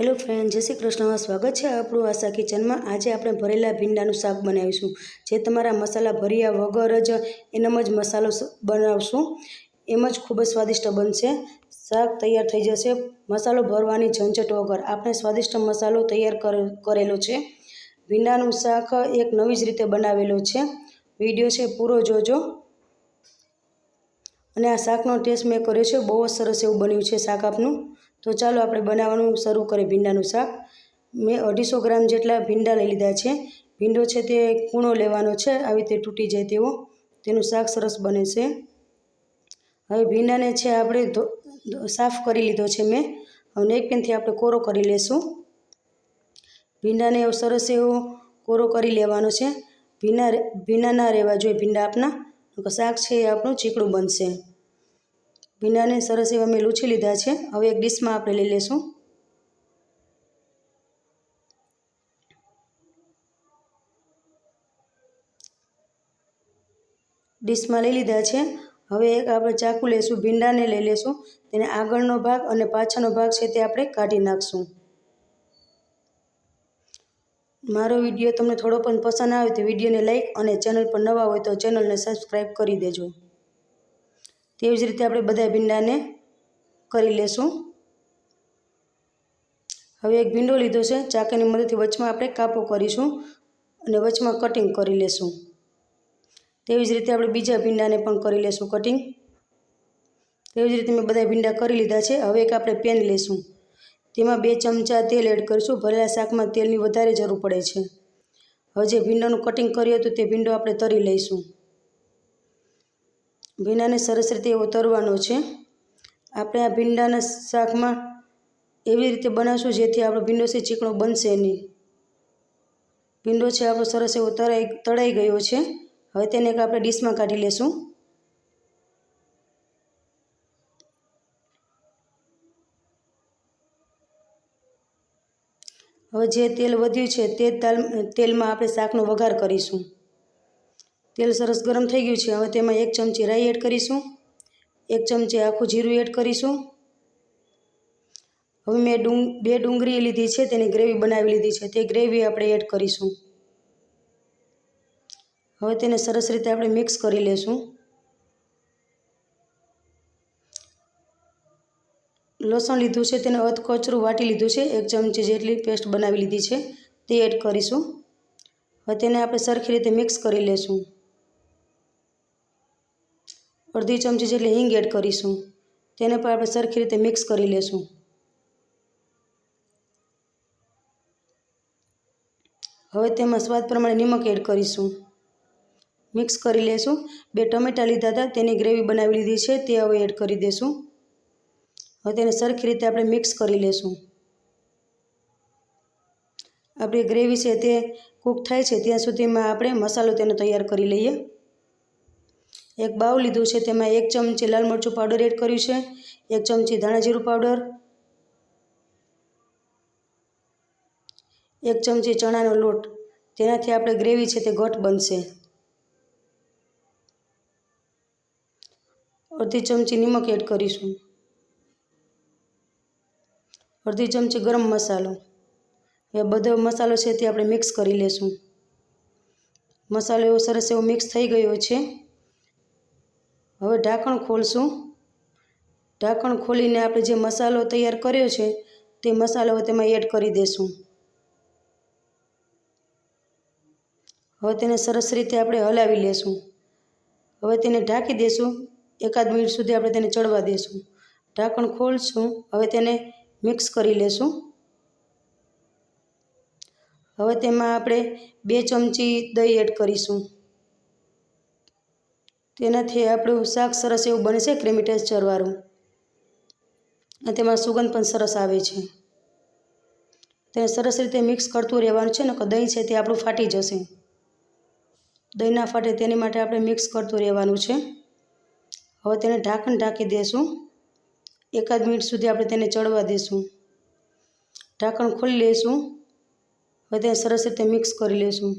Hello friend, જય શ્રી કૃષ્ણમાં સ્વાગત છે આપણું આશા કિચનમાં. આજે આપણે ભરેલા ભીંડાનું શાક બનાવીશું. જે તમારા મસાલા ભર્યા વગર જ એનામ જ મસાલો બનાવશું. એમ જ ખૂબ જ સ્વાદિષ્ટ બનશે. શાક તૈયાર થઈ જશે. મસાલો ભરવાની ઝંઝટ વગર આપણે સ્વાદિષ્ટ મસાલો તૈયાર કર- કરેલો છે. ભીંડાનું શાક એક નવી જ રીતે બનાવેલો છે. વીડિયો છે, પૂરો જોજો. અને આ શાકનો ટેસ્ટ મેં કર્યો છે. બહુ જ સરસ એવું બન્યું છે શાક આપનું તો ચાલો આપણે બનાવવાનું શરૂ કરીએ ભીંડાનું શાક. મેં અઢીસો ગ્રામ જેટલા ભીંડા લઈ લીધા છે. ભીંડો છે તે કૂણો લેવાનો છે. આવી રીતે તૂટી જાય તેવો તેનું શાક સરસ બને છે. હવે ભીંડાને છે આપણે સાફ કરી લીધો છે મેં. હવે નેક પેનથી આપણે કોરો કરી લેશું. ભીંડાને એવો સરસ એવો કોરો કરી લેવાનો છે. ભીના ભીના ના રહેવા જોઈએ ભીંડા નકર શાક છે એ આપણું ચીકણું બનશે. ભીંડાને સરસ એવા મેં લૂછી લીધા છે. હવે એક ડીશમાં આપણે લઈ લેશું. ડીશમાં લઈ લીધા છે. હવે એક આપણે ચાકુ લેશું, ભીંડાને લઈ લેશું. તેને આગળનો ભાગ અને પાછળનો ભાગ છે તે આપણે કાઢી નાખશું. મારો વીડિયો તમને થોડો પણ પસંદ આવે તો વિડીયોને લાઈક અને ચેનલ પર નવા હોય તો ચેનલને સબસ્ક્રાઈબ કરી દેજો. તેવી જ રીતે આપણે બધા ભીંડાને કરી લેશું. હવે એક ભીંડો લીધો છે, ચાકીની મદદથી વચમાં આપણે કાપો કરીશું અને વચમાં કટિંગ કરી લેશું. તેવી જ રીતે આપણે બીજા ભીંડાને પણ કરી લેશું કટિંગ તેવી જ રીતે મેં બધા ભીંડા કરી લીધા છે, હવે એક આપણે પેન લેશું. તેમાં બે ચમચા તેલ એડ કરીશું, ભરેલા શાકમાં તેલની વધારે જરૂર પડે છે. હવે જે ભીંડાનું કટિંગ કર્યું હતું તે ભીંડો આપણે તરી લઈશું. ભીંડાને સરસ રીતે ઉતરવાનો છે. આપણે આ ભીંડાના શાકમાં એવી રીતે બનાવશું જેથી આપણો ભીંડો છે ચીકણો બનશે નહીં. ભીંડો છે આપણો સરસ એવો તરાઈ, તળાઈ ગયો છે. હવે તેને એક આપણે ડીશમાં કાઢી લેશું. હવે જે તેલ વધ્યું છે તે તેલમાં આપણે શાકનો વઘાર કરીશું. તેલ સરસ ગરમ થઈ ગયું છે. હવે તેમાં એક ચમચી રાઈ એડ કરીશું. એક ચમચી આખું જીરું એડ કરીશું. હવે મેં ડુંગ બે ડુંગળી લીધી છે, તેની ગ્રેવી બનાવી લીધી છે. તે ગ્રેવી આપણે એડ કરીશું. હવે તેને સરસ રીતે આપણે મિક્સ કરી લેશું. લસણ લીધું છે, તેને અધકચરું વાટી લીધું છે. એક ચમચી જેટલી પેસ્ટ બનાવી લીધી છે, તે એડ કરીશું. હવે તેને આપણે સરખી રીતે મિક્સ કરી લેશું. અડધી ચમચી જેટલી હિંગ એડ કરીશું. તેને પણ આપણે સરખી રીતે મિક્સ કરી લેશું. હવે તેમાં સ્વાદ પ્રમાણે નિમક એડ કરીશું. મિક્સ કરી લેશું. બે ટમેટાં લીધા હતા, તેની ગ્રેવી બનાવી લીધી છે, તે હવે એડ કરી દેશું. હવે તેને સરખી રીતે આપણે મિક્સ કરી લેશું. આપણી ગ્રેવી છે તે કૂક થાય છે, ત્યાં સુધીમાં આપણે મસાલો તેનો તૈયાર કરી લઈએ. એક બાઉ લીધું છે, તેમાં એક ચમચી લાલ મરચું પાવડર એડ કર્યું છે, એક ચમચી ધાણા જીરું પાવડર એક ચમચી ચણાનો લોટ. તેનાથી આપણે ગ્રેવી છે તે ઘટ બનશે. અડધી ચમચી નિમક એડ કરીશું. અડધી ચમચી ગરમ મસાલો. એ બધો મસાલો છે તે આપણે મિક્સ કરી લેશું. મસાલો એવો સરસ એવો મિક્સ થઈ ગયો છે. ઢાંકણ ખોલશું. ઢાંકણ ખોલીને આપણે જે મસાલો તૈયાર કર્યો છે, તે મસાલો તેમાં એડ કરી દેશું. હવે તેને સરસ રીતે આપણે હલાવી લેશું. હવે તેને ઢાંકી દેશું. એકાદ મિનિટ સુધી આપણે તેને ચડવા દેશું. ઢાંકણ ખોલશું. હવે તેને મિક્સ કરી લેશું. હવે તેમાં આપણે બે ચમચી દહીં એડ કરીશું. તેનાથી આપણું શાક સરસ એવું બનશે ક્રીમી ટેક્સચરવાળું અને તેમાં સુગંધ પણ સરસ આવે છે. તેને સરસ રીતે મિક્સ કરતું રહેવાનું છે નકર દહીં છે તે આપણું ફાટી જશે. દહીં ના ફાટે તેની માટે આપણે મિક્સ કરતું રહેવાનું છે. હવે તેને ઢાંકણ ઢાંકી દેશું. એકાદ મિનિટ સુધી આપણે તેને ચડવા દેશું. ઢાંકણ ખોલી લઈશું હવે તેને સરસ રીતે મિક્સ કરી લઈશું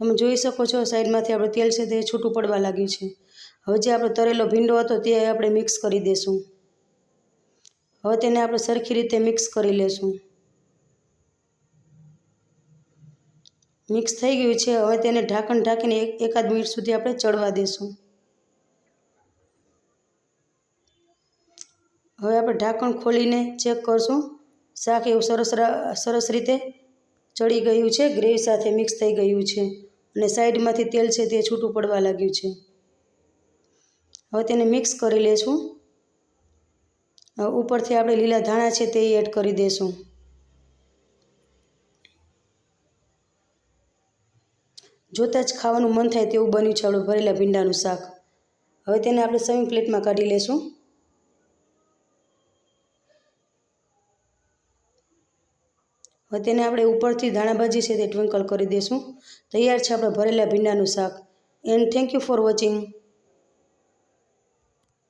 તમે જોઈ શકો છો, સાઈડમાંથી આપણે તેલ છે તે છૂટું પડવા લાગ્યું છે. હવે જે આપણો તરેલો ભીંડો હતો તે આપણે મિક્સ કરી દઈશું હવે તેને આપણે સરખી રીતે મિક્સ કરી લેશું. મિક્સ થઈ ગયું છે, હવે તેને ઢાંકણ ઢાંકીને એકાદ મિનિટ સુધી આપણે ચડવા દઈશું હવે આપણે ઢાંકણ ખોલીને ચેક કરશું. શાક એવું સરસ સરસ રીતે ચડી ગયું છે, ગ્રેવી સાથે મિક્સ થઈ ગયું છે. અને સાઈડમાંથી તેલ છે તે છૂટું પડવા લાગ્યું છે. હવે તેને મિક્સ કરી લેશું. ઉપરથી આપણે લીલા ધાણા છે તે એડ કરી દઈશું જોતાં જ ખાવાનું મન થાય તેવું બન્યું છે આપણું ભરેલા ભીંડાનું શાક. હવે તેને આપણે સવિંગ પ્લેટમાં કાઢી લેશું. હવે તેને આપણે ઉપરથી ધાણાભાજી છે તે ટ્વિંકલ કરી દઈશું તૈયાર છે આપણે ભરેલા ભીંડાનું શાક. And thank you for watching